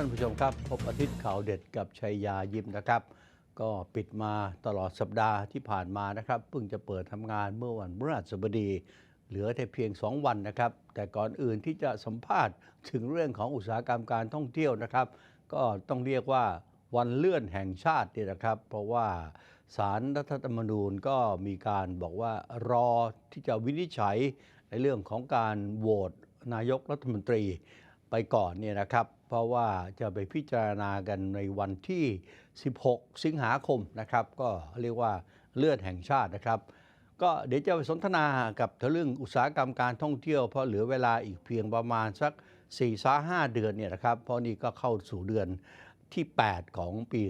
ท่านผู้ชมครับ พบอาทิตย์ข่าวเด็ดกับชัยยายิมนะครับ ก็ปิดมาตลอดสัปดาห์ที่ผ่านมานะครับเพิ่งจะเปิดทำงานเมื่อวันพฤหัสบดี เหลือแต่เพียง 2 วันนะครับ แต่ก่อนอื่นที่จะสัมภาษณ์ถึงเรื่องของอุตสาหกรรมการท่องเที่ยวนะครับ ก็ต้องเรียกว่าวันเลื่อนแห่งชาตินี่นะครับ เพราะว่าสารรัฐธรรมนูญก็มีการบอกว่ารอที่จะวินิจฉัยในเรื่องของการโหวตนายกรัฐมนตรี ไปก่อนเนี่ยนะครับ เพราะว่าจะไปพิจารณากันในวันที่ 16 สิงหาคมนะครับ ก็เรียกว่าเลือดแห่งชาตินะครับ ก็เดี๋ยวจะไปสนทนากับเรื่องอุตสาหกรรมการท่องเที่ยว เพราะเหลือเวลาอีกเพียงประมาณสัก4 5 5เดือนเนี่ยนะครับ เพราะนี่ก็เข้าสู่เดือนที่ 8 ของปี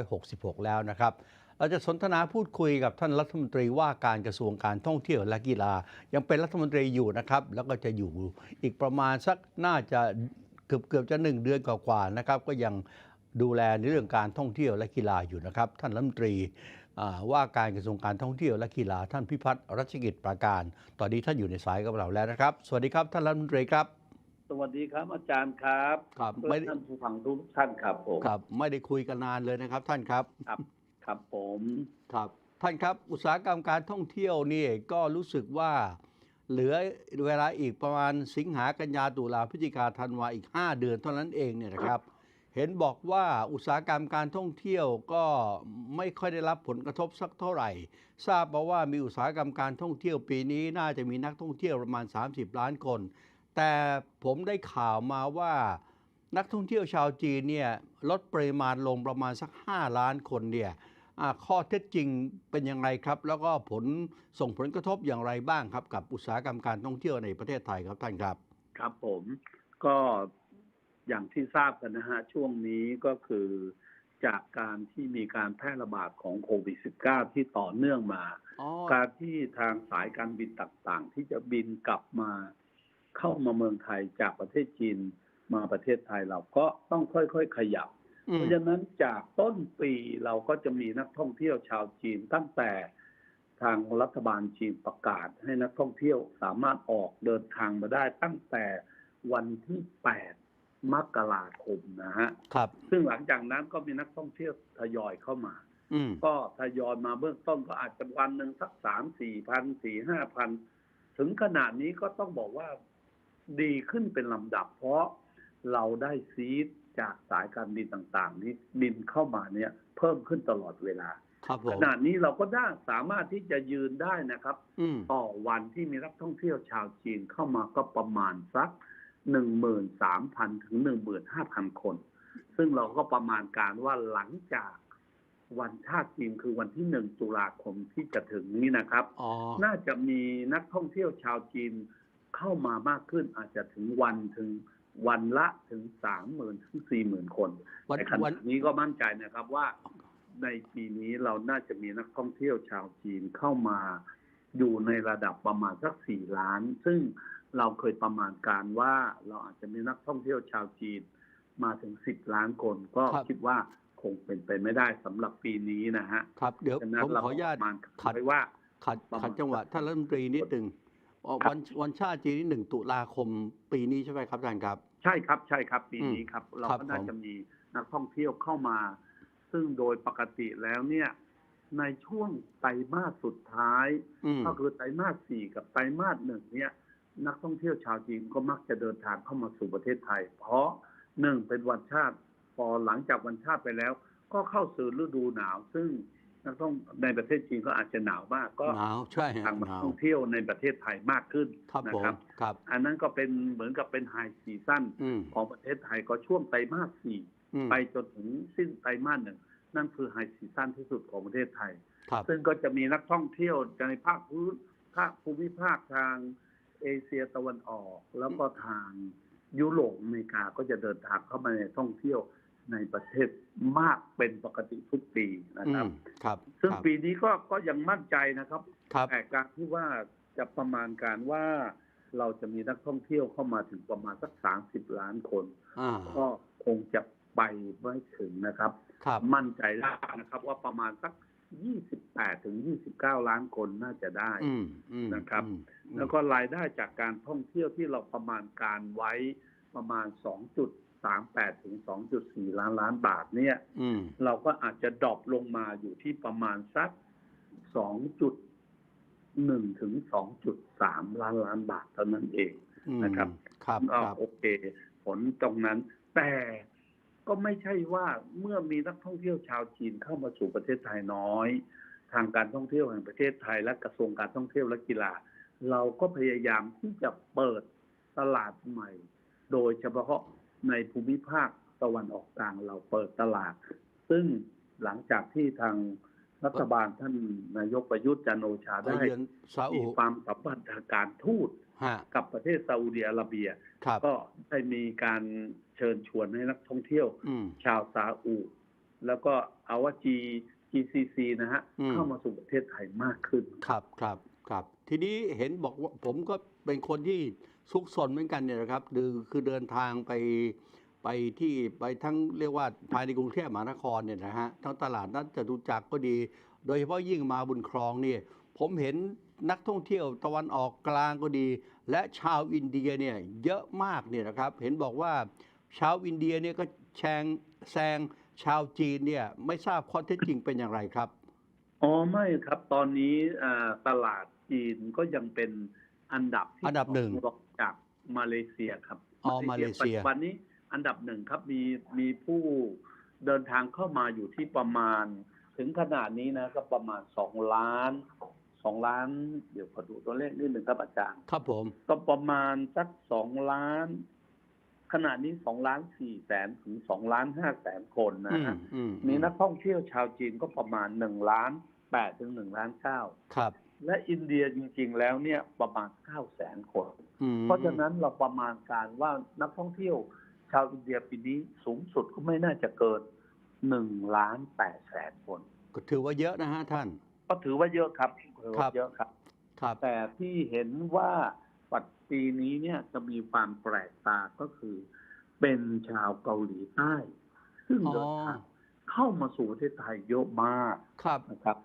2566 แล้วนะครับ เราจะสนทนาพูดคุยกับท่านรัฐมนตรีว่าการกระทรวงการท่องเที่ยวและกีฬา ยังเป็นรัฐมนตรีอยู่นะครับ แล้วก็จะอยู่อีกประมาณสักน่าจะเกือบเกือบจะหนึ่งเดือนกว่าๆนะครับ ก็ยังดูแลในเรื่องการท่องเที่ยวและกีฬาอยู่นะครับ ท่านรัฐมนตรีอ่าว่าการกระทรวงการท่องเที่ยวและกีฬาท่านพิพัฒน์รัชกิจประการ ตอนนี้ท่านอยู่ในสายกับเราแล้วนะครับ สวัสดีครับท่านรัฐมนตรีครับ สวัสดีครับอาจารย์ครับครับและไม่ท่านผู้ฟังทุกท่านครับผมครับ ไม่ได้คุยกันนานเลยนะครับท่านครับครับ ครับผมครับท่านครับอุตสาหกรรมการท่องเที่ยวนี่ก็รู้สึกว่าเหลือเวลาอีกประมาณสิงหากันยาตุลาพฤศจิกาธันวาอีก 5 เดือนเท่านั้นเองเนี่ยนะครับ เห็นบอกว่าอุตสาหกรรมการท่องเที่ยวก็ไม่ค่อยได้รับผลกระทบสักเท่าไหร่ ทราบมาว่ามีอุตสาหกรรมการท่องเที่ยวปีนี้น่าจะมีนักท่องเที่ยวประมาณ 30 ล้านคน แต่ผมได้ข่าวมาว่านักท่องเที่ยวชาวจีนเนี่ยลดปริมาณลงประมาณสัก 5 ล้านคนเนี่ย ข้อเท็จจริงเป็นอย่างไรครับ แล้วก็ผลส่งผลกระทบอย่างไรบ้างครับ กับอุตสาหกรรมการท่องเที่ยวในประเทศไทยครับท่านครับ ครับผมก็อย่างที่ทราบกันนะฮะช่วงนี้ก็คือจากการที่มีการแพร่ระบาดของโควิด -19 ที่ต่อเนื่องมาอ๋อการที่ทางสายการบินต่างๆ ที่จะบินกลับมาเข้ามาเมืองไทยจากประเทศจีนมาประเทศไทยเราก็ต้องค่อยๆขยับอื เพมราะฉะนั้นจากต้นปีเราก็จะมีนักท่องเที่ยวชาวจีนตั้งแต่ทางรัฐบาลจีนประกาศให้นักท่องเที่ยวสามารถออกเดินทางมาได้ตั้งแต่วันที่ 8 มกราคมนะฮะครับ ซึ่งหลังจากนั้นก็มีนักท่องเที่ยวทยอยเข้ามาอืมก็ทยอยมาเบื้องต้นก็อาจจะวันหนึ่งสักสามสี่พันสี่ห้าพันถึงขนาดนี้ก็ต้องบอกว่าดีขึ้นเป็นลำดับ เพราะเราได้ซีด จากสายการบินต่างๆที่บินเข้ามาเนี่ยเพิ่มขึ้นตลอดเวลาครับผขมณะนี้เราก็ได้สามารถที่จะยืนได้นะครับอืมต่อวันที่มีนักท่องเที่ยวชาวจีนเข้ามาก็ประมาณสักหนึ่งหมื่นสามพันถึงหนึ่งหมื่นห้าพันคน ซึ่งเราก็ประมาณการว่าหลังจากวันชาติจีนคือวันที่หนึ่งตุลาคมที่จะถึงนี้นะครับอ๋อน่าจะมีนักท่องเที่ยวชาวจีนเข้ามามากขึ้นอาจจะถึงวันถึง วันละถึงสามหมื่นถึงสี่หมื่นคนวันในขวัณะนนี้ก็มั่นใจนะครับว่าในปีนี้เราน่าจะมีนักท่องเที่ยวชาวจีนเข้ามาอยู่ในระดับประมาณสักสี่ล้าน ซึ่งเราเคยประมาณการว่าเราอาจจะมีนักท่องเที่ยวชาวจีนมาถึงสิบล้านคนก็ครับคิดว่าคงเป็นไปไม่ได้สำหรับปีนี้นะฮะครับเดี๋ยวฉะนั้นผมเราขออนุญาตประมาณขัดไว้ว่าขัดประมาณขัดจังหวะท่านรัฐมนตรีนิดหนึ่งอ๋อครับ วันวันชาติจีนนี่หนึ่งตุลาคมปีนี้ใช่ไหมครับท่านครับ ใช่ครับใช่ครับ ปีนี้อืมครับ เราครับก็น่าผมจะมีนักท่องเที่ยวเข้ามา ซึ่งโดยปกติแล้วเนี่ย ในช่วงไตรมาสสุดท้ายอืมก็คือไตรมาสสี่กับไตรมาสหนึ่งเนี่ย นักท่องเที่ยวชาวจีนก็มักจะเดินทางเข้ามาสู่ประเทศไทย เพราะหนึ่งเป็นวันชาติพอหลังจากวันชาติไปแล้ว ก็เข้าสู่ฤดูหนาว ซึ่ง นักท่องในประเทศจีนก็อาจจะหนาวมากก็หนาวใช่ฮะทางมาหนาวท่องเที่ยวในประเทศไทยมากขึ้นครับนะผมครับครับ อันนั้นก็เป็นเหมือนกับเป็นไฮซีซั่นอืมของประเทศไทยก็ช่วงไตรมาสสี่อืมไปจนถึงสิ้นไตรมาสหนึ่งนั่นคือไฮซีซั่นที่สุดของประเทศไทยครับซึ่งก็จะมีนักท่องเที่ยวในภาคพื้นภาคภูมิภาคทางเอเชียตะวันออก แล้วก็ทางยุโรปอเมริกาก็จะเดินทางเข้ามาในท่องเที่ยว ในประเทศมากเป็นปกติทุกปีนะอืครับมครับ ซึ่งครับปีนี้ก็ก็ยังมั่นใจนะครับครับแต่การที่ว่าจะประมาณการว่าเราจะมีนักท่องเที่ยวเข้ามาถึงประมาณสักสามสิบล้านคนอ่าก็คงจะไปไม่ถึงนะครับครับมั่นใจได้นะครับว่าประมาณสัก28ถึง29ล้านคนน่าจะได้อืมอืมนะครับอืมอืมแล้วก็รายได้จากการท่องเที่ยวที่เราประมาณการไว้ประมาณ 2.38 ถึง 2.4 ล้านล้านบาทเนี่ยอืมเราก็อาจจะดรอปลงมาอยู่ที่ประมาณสัก 2.1 ถึง 2.3 ล้านล้านบาทเท่านั้นเองอืมนะครับครับอ่าครับโอเค ผลตรงนั้น แต่ก็ไม่ใช่ว่าเมื่อมีนักท่องเที่ยวชาวจีนเข้ามาสู่ประเทศไทยน้อย ทางการท่องเที่ยวแห่งประเทศไทยและกระทรวงการท่องเที่ยวและกีฬา เราก็พยายามที่จะเปิดตลาดใหม่ โดยเฉพาะ ในภูมิภาคตะวันออกกลางเราเปิดตลาด ซึ่งหลังจากที่ทางรัฐบาลท่านนายกประยุทธ์จันทร์โอชาไปได้เยือนซาอุมีความสัมพันธ์ทางการทูตฮะกับประเทศซาอุดิอาระเบียครับก็ได้มีการเชิญชวนให้นักท่องเที่ยวอืมชาวซาอุ แล้วก็เอาว่า G GCC นะฮะอืมเข้ามาสู่ประเทศไทยมากขึ้นครับครับ ครับ ทีนี้เห็นบอกว่าผมก็เป็นคนที่ซุกซนเหมือนกันเนี่ยนะครับคือคือเดินทางไปไปที่ไปทั้งเรียกว่าภายในกรุงเทพมหานครเนี่ยนะฮะทั้งตลาดนัดจตุจักรก็ดี โดยเฉพาะยิ่งมาบุญครองเนี่ยผมเห็นนักท่องเที่ยวตะวันออกกลางก็ดี และชาวอินเดียเนี่ยเยอะมากเนี่ยนะครับ เห็นบอกว่าชาวอินเดียเนี่ยก็แชงแซงชาวจีนเนี่ยไม่ทราบข้อเท็จจริงเป็นอย่างไรครับ อ๋อไม่ครับตอนนี้ตลาด จีนก็ยังเป็นอันดับที่อันดับหนึ่งรองจากมาเลเซียครับอ๋อมาเลเซียปัจจุบันนี้อันดับหนึ่งครับมีมีผู้เดินทางเข้ามาอยู่ที่ประมาณ ถึงขนาดนี้นะก็ประมาณสองล้านสองล้าน เดี๋ยวขอดูตัวเลขนิดหนึ่งครับอาจารย์ครับผมก็ประมาณสักสองล้าน ขณะนี้สองล้านสี่แสนถึงสองล้านห้าแสนคนนะอืมฮะอืมมีนักท่องเที่ยวชาวจีนก็ประมาณหนึ่งล้านแปดถึงหนึ่งล้านเก้าครับ และอินเดียจริง ๆ แล้วเนี่ยประมาณเก้าแสนคนอืมเพราะฉะนั้นเราประมาณการว่านักท่องเที่ยว ชาวอินเดียปีนี้สูงสุดก็ไม่น่าจะเกินหนึ่งล้านแปดแสนคน ก็ถือว่าเยอะนะฮะท่าน ก็ถือว่าเยอะครับถือครัว่าบเยอะครับ ครับ แต่ที่เห็นว่าปัจปีนี้เนี่ยจะมีความแปลกตาก็คือ เป็นชาวเกาหลีใต้ ซึ่งอ๋อเดินทางเข้ามาสู่ประเทศไทยเยอะมากครับนะครับ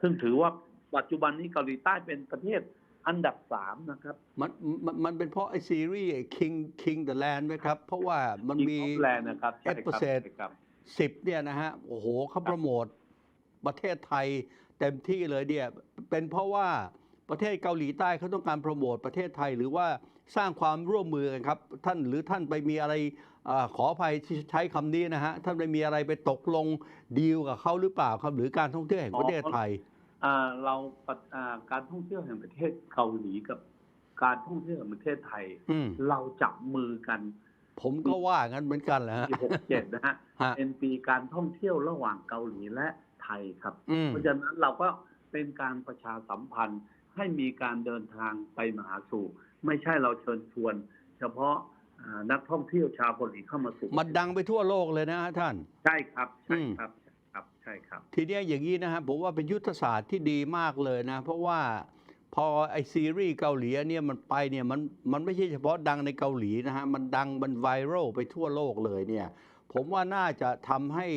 ซึ่งถือว่า ปัจจุบันนี้เกาหลีใต้เป็นประเทศอันดับสามนะครับ มันมันมันเป็นเพราะไอซีรีส์ King King the Land ไหมครับ เพราะว่ามันมี King of Land นะครับใช่ครับ episode ใช่ครับสิบเนี่ยนะฮะ โอ้โหเขาโปรโมทประเทศไทยเต็มที่เลยเนี่ย เป็นเพราะว่าประเทศเกาหลีใต้เขาต้องการโปรโมทประเทศไทยหรือว่าสร้างความร่วมมือกันครับ ท่านหรือท่านไปมีอะไรอาขออภัยที่ใช้คำนี้นะฮะ ท่านไปมีอะไรไปตกลงดีลกับเขาหรือเปล่าครับ หรือการท่องเที่ยวแห่งประเทศไทยอ่า เราปะอ่าการท่องเที่ยวแห่งประเทศเกาหลีกับการท่องเที่ยวแห่งประเทศไทยอืมเราจับมือกัน ผมก็ว่างั้นเหมือนกันแหละฮะปีหกเจ็ดนะฮะฮะเป็นปีการท่องเที่ยวระหว่างเกาหลีและไทยครับอืมเพราะฉะนั้นเราก็เป็นการประชาสัมพันธ์ให้มีการเดินทางไปมาหาสู่ ไม่ใช่เราเชิญชวน เฉพาะอ่านักท่องเที่ยวชาวเกาหลีเข้ามาสู่มันดังไปทั่วโลกเลยนะฮะท่าน ใช่ครับใช่อืมครับครับใช่ครับ ทีเนี้ยอย่างนี้นะฮะผมว่าเป็นยุทธศาสตร์ที่ดีมากเลยนะ เพราะว่าพอไอซีรีส์เกาหลีอันเนี่ยมันไปเนี่ยมันมันไม่ใช่เฉพาะดังในเกาหลีนะฮะ มันดังมันไวรัลไปทั่วโลกเลยเนี่ย ผมว่าน่าจะทำให้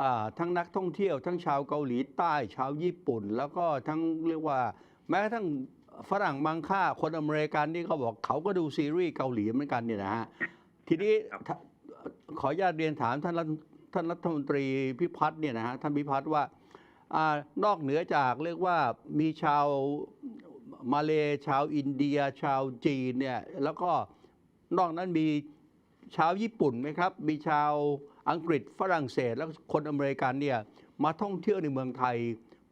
อ่าทั้งนักท่องเที่ยว ทั้งชาวเกาหลีใต้ชาวญี่ปุ่น แล้วก็ทั้งเรียกว่า แม้กระทั่งฝรั่งบางค่าคนอเมริกันนี่เขาบอกเขาก็ดูซีรีส์เกาหลีเหมือนกันเนี่ยนะฮะทีนี้ครับถ้าขออนุญาตเรียนถามท่านรัฐ ท่านรัฐมนตรีพิพัฒน์เนี่ยนะฮะท่านพิพัฒน์ว่าอานอกเหนือจากเรียกว่ามีชาวมาเลชาวอินเดีย ชาวจีนเนี่ยแล้วก็นอกนั้นมีชาวญี่ปุ่นไหมครับ มีชาวอังกฤษฝรั่งเศส แล้วคนอเมริกันเนี่ยมาท่องเที่ยวในเมืองไทย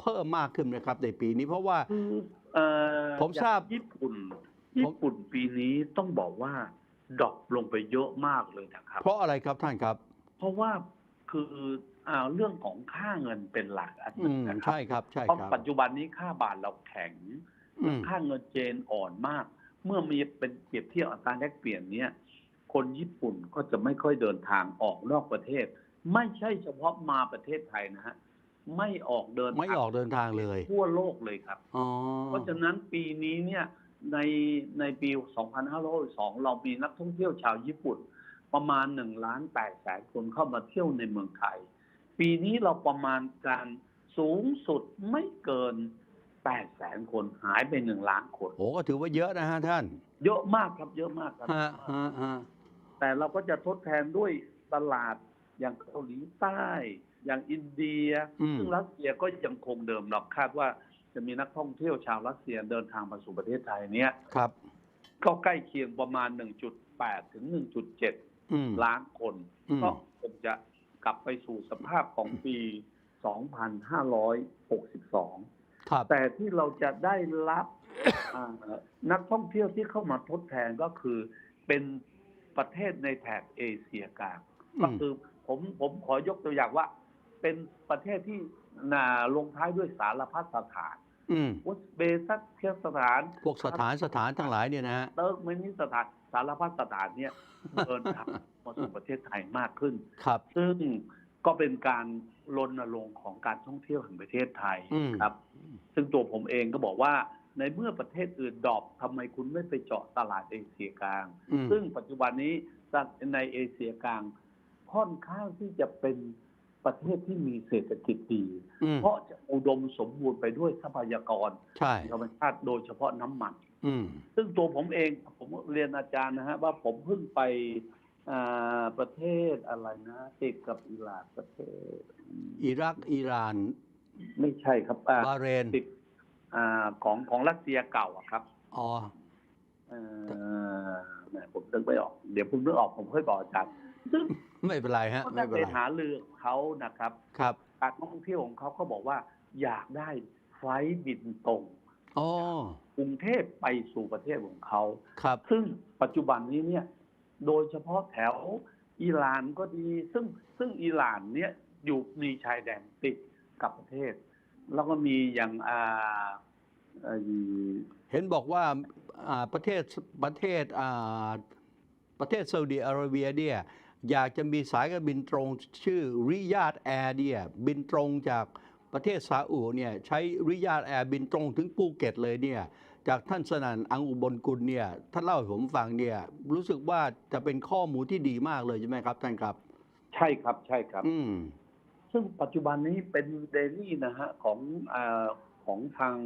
เพิ่มมากขึ้นนะครับในปีนี้เพราะว่าคือเอ่อผมทราบอย่างญี่ปุ่นญี่ปุ่นปีนี้ต้องบอกว่าดรอปลงไปเยอะมากเลยนะครับ เพราะอะไรครับท่านครับ เพราะว่า คืออ่าเรื่องของค่าเงินเป็นหลักอันหอืนึ่งมนะครัใช่ครับใช่เพราะครับปัจจุบันนี้ค่าบาทเราแข็งอืมค่าเงินเจนอ่อนมาก เมื่อมีเป็นเปรียบเทียบอัตราแลกเปลี่ยนเนี้ยคนญี่ปุ่นก็จะไม่ค่อยเดินทางออกนอกประเทศ ไม่ใช่เฉพาะมาประเทศไทยนะฮะไม่ออกเดินไม่ออกเดินทางเลย ทั่วโลกเลยครับอ๋อเพราะฉะนั้นปีนี้เนี่ยในในปี 2562 เรามีนักท่องเที่ยวชาวญี่ปุ่น ประมาณ1ล้าน8แสนคนเข้ามาเที่ยวในเมืองไทย ปีนี้เราประมาณการสูงสุดไม่เกิน8แสนคนหายไป1ล้านคนโอ้ก็ถือว่าเยอะนะฮะท่าน เยอะมากครับเยอะมากครับฮะฮะฮะแต่เราก็จะทดแทนด้วยตลาดอย่างเกาหลีใต้ อย่างอินเดียอืมซึ่งรัสเซียก็ยังคงเดิมเราคาดว่าจะมีนักท่องเที่ยวชาวรัสเซียเดินทางมาสู่ประเทศไทยเนี้ยครับ ก็ใกล้เคียงประมาณ 1.8 ถึง 1.7อืม ล้านคนอืมก็คงจะกลับไปสู่สภาพของปี 2562ครับแต่ที่เราจะได้รับอ่านักท่องเที่ยวที่เข้ามาทดแทนก็คือเป็นประเทศในแถบเอเชียกลางอืมก็คือผมผมขอยกตัวอย่างว่า เป็นประเทศที่นาลงท้ายด้วยสารพัดสถาน อืมอุซเบสักเคียสถานพวกสถานสถานทั้งหลายเนี่ยนะฮะเติร์กเมนิสถานสารพัดสถานเนี่ยเดินทางมาสู่ประเทศไทยมากขึ้น ครับ ซึ่งก็เป็นการรณรงค์ของการท่องเที่ยวแห่งประเทศไทยอืมครับ ซึ่งตัวผมเองก็บอกว่าในเมื่อประเทศอื่นดรอปทำไมคุณไม่ไปเจาะตลาดเอเชียกลางอืมซึ่งปัจจุบันนี้ในเอเชียกลางค่อนข้างที่จะเป็น ประเทศที่มีเศรษฐกิจดีอืมเพราะจะอุดมสมบูรณ์ไปด้วยทรัพยากรใช่ธรรมชาติโดยเฉพาะน้ำมันอืมซึ่งตัวผมเองผมเรียนอาจารย์นะฮะว่าผมเพิ่งไปอ่าประเทศอะไรนะติดกับอิหร่านประเทศ อิรักอิหร่าน ไม่ใช่ครับอ่าบาห์เรนติดอ่าของของรัสเซียเก่าอะครับอ๋อเอ่อแหมผมนึกไม่ออก เดี๋ยวผมนึกออกผมค่อยบอกอาจารย์ ซึ่งไม่เป็นไรฮะก็ไม่ได้เป็นไปไรหาเรือของเขานะครับครับการท่องเที่ยวของเขาเขาบอกว่า อยากได้ไฟล์บินตรงอ๋อกรุงเทพไปสู่ประเทศของเขาครับ ซึ่งปัจจุบันนี้เนี่ย โดยเฉพาะแถวอิหร่านก็ดี ซึ่งซึ่งอิหร่านเนี่ยอยู่มีชายแดนติดกับประเทศ แล้วก็มีอย่างอ่าเอ่อเห็นบอกว่าอ่าประเทศประเทศอ่าประเทศซาอุดิอาระเบียเนี่ย อยากจะมีสายการบินตรงชื่อริยาดแอร์เนี่ยบินตรงจากประเทศซาอุเนี่ยใช้ริยาดแอร์บินตรงถึงภูเก็ตเลยเนี่ยจากท่านสนั่นอังอุบลกุลเนี่ยท่านเล่าให้ผมฟังเนี่ยรู้สึกว่าจะเป็นข้อมูลที่ดีมากเลยใช่ไหมครับท่านครับ ใช่ครับใช่ครับ อืมซึ่งปัจจุบันนี้เป็นเดลี่นะฮะของอาของทาง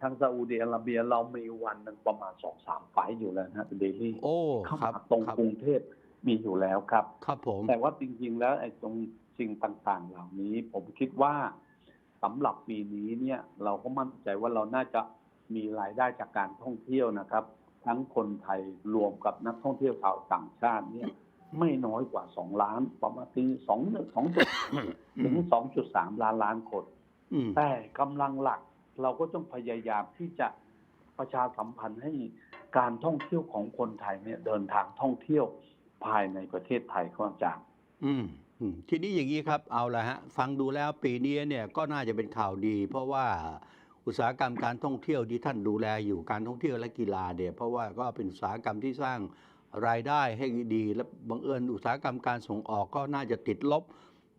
ทางซาอุดิอาระเบียเรามีวันหนึ่งประมาณสองสามไฟล์อยู่แล้วนะฮะเป็นเดลี่โอ้เข้าครับมาตรงครับกรุงเทพ มีอยู่แล้วครับ ครับผม แต่ว่าจริง ๆ แล้วไอ้ตรงสิ่งต่างๆ เหล่านี้ ผมคิดว่าสำหรับปีนี้เนี่ย เราก็มั่นใจว่าเราน่าจะมีรายได้จากการท่องเที่ยวนะครับ ทั้งคนไทยรวมกับนักท่องเที่ยวชาวต่างชาติเนี่ย ไม่น้อยกว่าสองล้านประมาณปีสองสองจุดถึงสองจุดสามล้านล้านคนอืมแต่กำลังหลักเราก็ต้องพยายามที่จะประชาสัมพันธ์ให้การท่องเที่ยวของคนไทยเนี่ยเดินทางท่องเที่ยว ภายในประเทศไทยครับอาจารย์อืมทีนี้อย่างนี้ครับเอาละฮะฟังดูแล้วปีนี้เนี่ยก็น่าจะเป็นข่าวดี เพราะว่าอุตสาหกรรมการท่องเที่ยวที่ท่านดูแลอยู่การท่องเที่ยวและกีฬาเนี่ยเพราะว่าก็เป็นอุตสาหกรรมที่สร้างรายได้ให้ดี และบังเอิญอุตสาหกรรมการส่งออกก็น่าจะติดลบ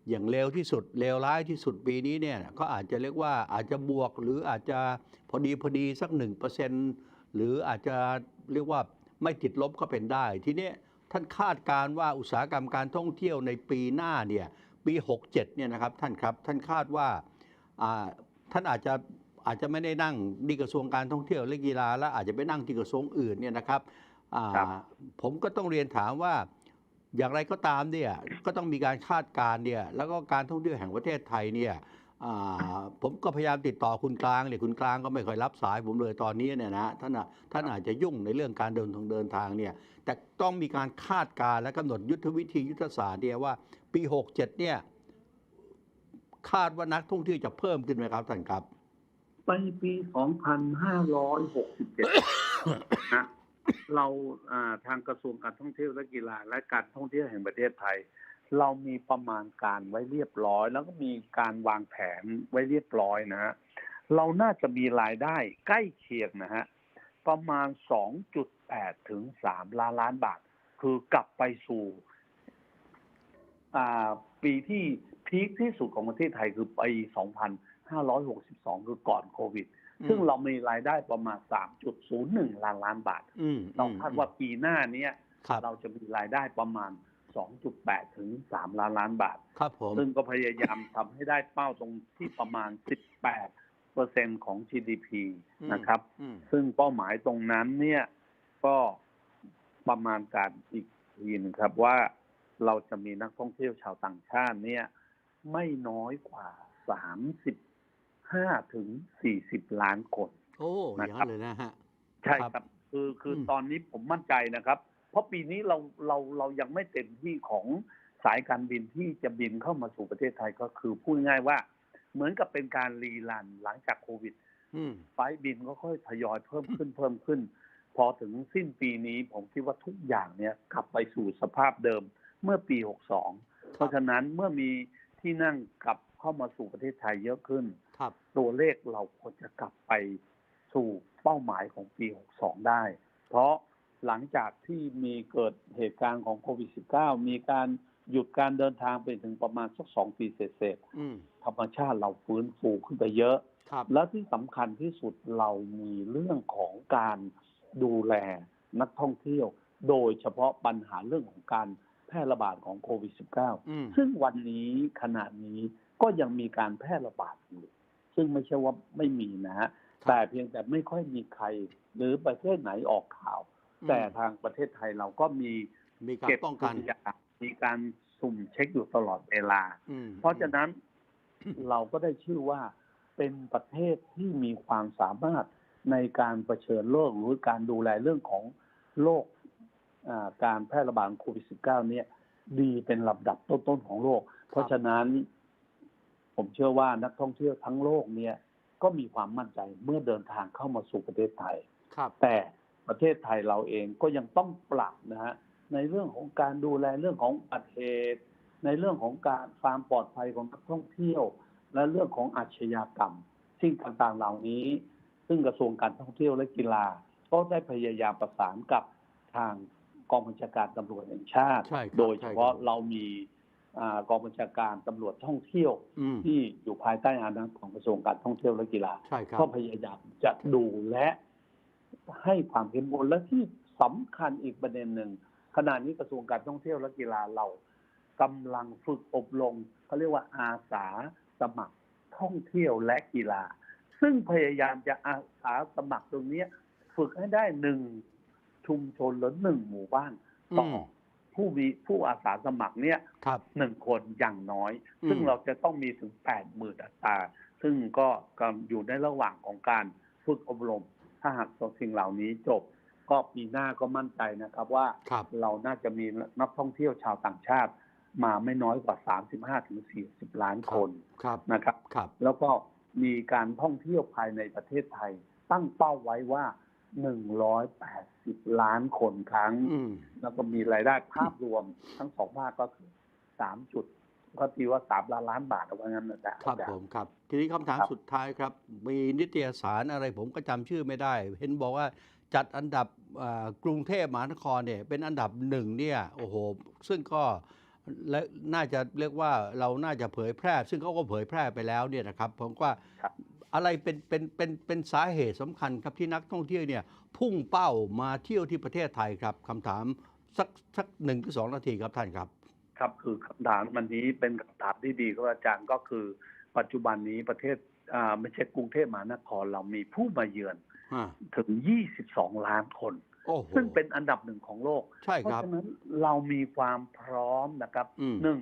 อย่างเร็วที่สุดเลวร้ายที่สุดปีนี้เนี่ยก็อาจจะเรียกว่าอาจจะบวกหรืออาจจะพอดีพอดีสักหนึ่งเปอร์เซ็นหรืออาจจะเรียกว่าไม่ติดลบก็เป็นได้ทีนี้ ท่านคาดการณ์ว่าอุตสาหกรรมการท่องเที่ยวในปีหน้าเนี่ยปี 67เนี่ยนะครับท่านครับท่านคาดว่าอ่าท่านอาจจะอาจจะไม่ได้นั่งที่กระทรวงการท่องเที่ยวและกีฬาแล้วอาจจะไปนั่งที่กระทรวงอื่นเนี่ยนะครับอ่าครับผมก็ต้องเรียนถามว่าอย่างไรก็ตามเนี่ยก็ต้องมีการคาดการณ์เนี่ยแล้วก็การท่องเที่ยวแห่งประเทศไทยเนี่ยอ่า ผมก็พยายามติดต่อคุณกลางเนี่ยคุณกลางก็ไม่ค่อยรับสายผมเลยตอนนี้เนี่ยนะท่านท่านอาจจะยุ่งในเรื่องการเดินทางเดินทางเนี่ยแต่ต้องมีการคาดการและกำหนดยุทธวิธียุทธศาสตร์เนี่ยว่าปี 67 เนี่ยคาดว่านักท่องเที่ยวจะเพิ่มขึ้นไหมครับท่านครับไปปี 2567นะเราอ่าทางกระทรวงการท่องเที่ยวและกีฬาและการท่องเที่ยวแห่งประเทศไทย เรามีประมาณการไว้เรียบร้อย แล้วก็มีการวางแผนไว้เรียบร้อยนะฮะเราน่าจะมีรายได้ใกล้เคียงนะฮะประมาณ 2.8 ถึง 3 ล้านล้านบาท คือกลับไปสู่อ่าปีที่พีคที่สุดของประเทศไทยคือปี 2562 คือก่อนโควิด ซึ่งเรามีรายได้ประมาณ 3.01 ล้านล้านบาทอืมเราคาดว่าปีหน้าเนี้ยครับเราจะมีรายได้ประมาณ 2.8 ถึง 3 ล้านล้านบาท ครับผม ซึ่งก็พยายามทำให้ได้เป้าตรงที่ประมาณ 18เปอร์เซ็นของ GDP อืมนะครับอืมซึ่งเป้าหมายตรงนั้นเนี่ยก็ประมาณการอีกทีหนึงครับว่าเราจะมีนักท่องเที่ยวชาวต่างชาติเนี่ย ไม่น้อยกว่า 35 ถึง 40 ล้านคน โอ้อนะย่างครันั้บนเลยนะฮะ ใช่ครับครับคือคืออมตอนนี้ผมมั่นใจนะครับ เพราะปีนี้เราเราเรายังไม่เต็มที่ของสายการบินที่จะบินเข้ามาสู่ประเทศไทยก็คือพูดง่ายๆว่า เหมือนกับเป็นการรีลันหลังจากโควิดอืมไฟล์บินก็ค่อยทยอยเพิ่มขึ้นเพิ่มขึ้น พอถึงสิ้นปีนี้ผมคิดว่าทุกอย่างเนี่ยกลับไปสู่สภาพเดิมเมื่อปี 62 เพราะฉะนั้นเมื่อมีที่นั่งกลับเข้ามาสู่ประเทศไทยเยอะขึ้นครับตัวเลขเราควรจะกลับไปสู่เป้าหมายของปี 62 ได้ เพราะ หลังจากที่มีเกิดเหตุการณ์ของโควิด -19 มีการหยุดการเดินทางไปถึงประมาณสักสองปีเศษอืมๆธรรมชาติเราฟื้นฟูขึ้นไปเยอะครับและที่สำคัญที่สุดเรามีเรื่องของการดูแลนักท่องเที่ยว โดยเฉพาะปัญหาเรื่องของการแพร่ระบาดของโควิด -19 อืมซึ่งวันนี้ขณะนี้ก็ยังมีการแพร่ระบาดอยู่ ซึ่งไม่ใช่ว่าไม่มีนะฮะครับแต่เพียงแต่ไม่ค่อยมีใคร หรือประเทศไหนออกข่าวอืม แต่ทางประเทศไทยเราก็มีมีการเก็บป้องกันตัวอย่างมีการสุ่มเช็คอยู่ตลอดเวลาอืมเพราะฉะนั้นเราก็ได้ชื่อว่าเป็นประเทศที่มีความสามารถในการเผชิญโรคหรือการดูแลเรื่องของโรคอ่าการแพร่ระบาดโควิด -19 เนี่ย ดีเป็นลำดับต้นๆของโลก เพราะฉะนั้น ผมเชื่อว่านักท่องเที่ยวทั้งโลกเนี่ย ก็มีความมั่นใจเมื่อเดินทางเข้ามาสู่ประเทศไทยครับแต่ ประเทศไทยเราเองก็ยังต้องปรับนะฮะในเรื่องของการดูแลเรื่องของอุบัติเหตุ ในเรื่องของการความปลอดภัยของนักท่องเที่ยว และเรื่องของอาชญากรรม สิ่งต่างๆเหล่านี้ ซึ่งกระทรวงการท่องเที่ยวและกีฬา ก็ได้พยายามประสานกับทางกองบัญชาการตำรวจแห่งชาติใช่ครับโดยเฉพาะใช่ครับเรามีอ่ากองบัญชาการตำรวจท่องเที่ยวอืมที่อยู่ภายใต้อานัตของกระทรวงการท่องเที่ยวและกีฬาใช่ครับก็พยายามจะดูและ ให้ความเข้มข้นและที่สำคัญอีกประเด็นหนึ่งขณะนี้กระทรวงการท่องเที่ยวและกีฬาเรากำลังฝึกอบรมเขาเรียกว่าอาสาสมัครท่องเที่ยวและกีฬา ซึ่งพยายามจะอาสาสมัครตรงเนี้ยฝึกให้ได้หนึ่งชุมชนหรือหนึ่งหมู่บ้านต่ออมผู้มีผู้อาสาสมัครเนี่ยครับหนึ่งคนอย่างน้อยอืมซึ่งเราจะต้องมีถึงแปดหมื่นอัตรา ซึ่งก็กำลังอยู่ในระหว่างของการฝึกอบรม ถ้าหากสิ่งเหล่านี้จบ ก็ปีหน้าก็มั่นใจนะครับว่าครับเราน่าจะมีนักท่องเที่ยวชาวต่างชาติมาไม่น้อยกว่า 35ถึง40 ล้านคนครับนะครับครับแล้วก็มีการท่องเที่ยวภายในประเทศไทย ตั้งเป้าไว้ว่า 180 ล้านคนครั้งอืมแล้วก็มีรายได้ภาพรวมทั้งสองภาคก็คือสามจุด ก็ตีว่าสามล้านล้านบาทเอาไว้งั้นนะจ๊ะครับอาจาย์ผมครับ ทีนี้คำถามครับสุดท้ายครับ มีนิตยสารอะไรผมก็จำชื่อไม่ได้ เห็นบอกว่าจัดอันดับอ่ากรุงเทพมหานครเนี่ยเป็นอันดับหนึ่งเนี่ยโอ้โหซึ่งก็และน่าจะเรียกว่าเราน่าจะเผยแพร่ ซึ่งเขาก็เผยแพร่ไปแล้วเนี่ยนะครับผมว่าครับอะไรเป็นเป็นเป็นเป็นสาเหตุสำคัญครับที่นักท่องเที่ยวเนี่ยพุ่งเป้ามาเที่ยวที่ประเทศไทยครับคำถามสักสักหนึ่งถึงสองนาทีครับท่านครับ ครับคือคำถามวันนี้เป็นคำถามที่ดีครับอาจารย์ก็คือปัจจุบันนี้ประเทศอ่าไม่ใช่กรุงเทพมหานครเรามีผู้มาเยือนอ่าถึง 22 ล้านคนโอ้โหซึ่งเป็นอันดับหนึ่งของโลกใช่เพราะครับฉะนั้นเรามีความพร้อมนะครับอืมหนึ่ง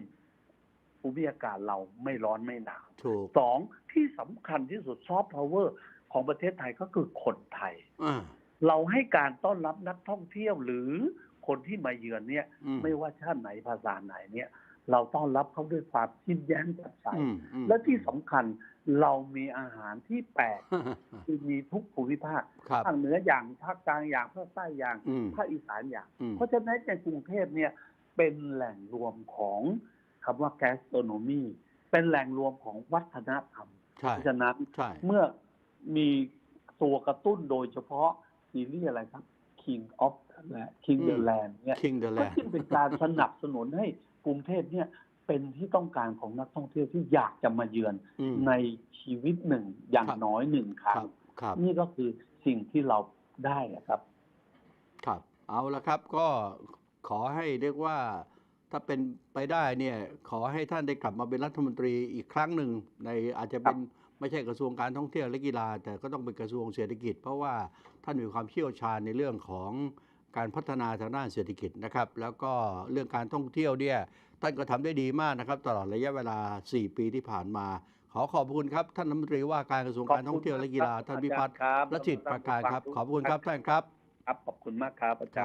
ภูมิอากาศเราไม่ร้อนไม่หนาวถูกสองที่สำคัญที่สุดซอฟต์พาวเวอร์ของประเทศไทยก็คือคนไทยอ่าเราให้การต้อนรับนักท่องเที่ยวหรือ คนที่มาเยือนเนี่ยอืมไม่ว่าชาติไหนภาษาไหนเนี่ย เราต้อนรับเขาด้วยความยิ้มแย้มแจ่มใสอืมอืมและที่สำคัญเรามีอาหารที่แปลกคือมีทุกภูมิภาคครับภาคเหนืออย่างภาคกลางอย่างภาคใต้อย่างอืมภาคอีสานอย่างอืมเพราะฉะนั้นในกรุงเทพเนี่ยเป็นแหล่งรวมของคำว่าแกสโตโนมีเป็นแหล่งรวมของวัฒนธรรมใช่เพราะฉะนั้นใช่เมื่อมีตัวกระตุ้นโดยเฉพาะซีรีส์อะไรครับ King of คิงเดออืมร์แลนด์เนี่ย King the ก็ Land จึงเป็นการสนับสนุนให้กรุงเทพเนี่ยเป็นที่ต้องการของนักท่องเที่ยวที่อยากจะมาเยือนอืมในชีวิตหนึ่งอย่างครับน้อยหนึ่งครั้คงรับครับนี่ก็คือสิ่งที่เราได้นะครับ ครับ เอาละครับก็ขอให้เรียกว่าถ้าเป็นไปได้เนี่ยขอให้ท่านได้กลับมาเป็นรัฐมนตรีอีกครั้งหนึ่งในอาจจะเป็นไม่ใช่กระทรวงการท่องเที่ยวและกีฬา แต่ก็ต้องเป็นกระทรวงเศรษฐกิจ เพราะว่าท่านมีความเชี่ยวชาญในเรื่องของ การพัฒนาทางด้านเศรษฐกิจนะครับ แล้วก็เรื่องการท่องเที่ยวเนี่ยท่านก็ทำได้ดีมากนะครับ ตลอดระยะเวลา 4 ปีที่ผ่านมา ขอขอบคุณครับ ท่านรัฐมนตรีว่าการกระทรวงการท่องเที่ยวและกีฬาท่านพิพัฒน์ครับรจิตประการครับ ขอบคุณครับท่านครับ ครับขอบคุณมากครับอาจารย์